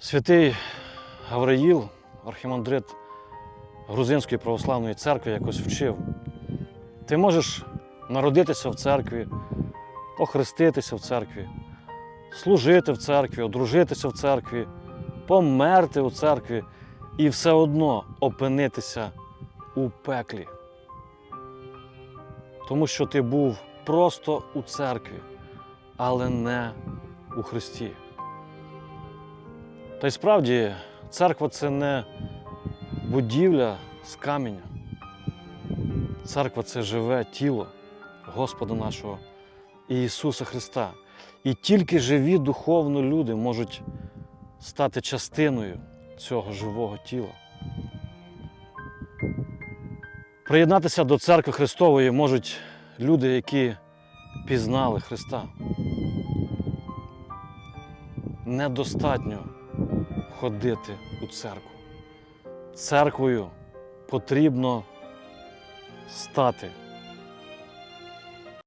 Святий Гавриїл, архімандрит Грузинської православної церкви, якось вчив. Ти можеш народитися в церкві, охреститися в церкві, служити в церкві, одружитися в церкві, померти у церкві і все одно опинитися у пеклі. Тому що ти був просто у церкві, але не у Христі. Та й справді, церква це не будівля з каменя. Церква це живе тіло Господа нашого Ісуса Христа. І тільки живі духовно люди можуть стати частиною цього живого тіла. Приєднатися до церкви Христової можуть люди, які пізнали Христа. Недостатньо ходити у церкву. Церквою потрібно стати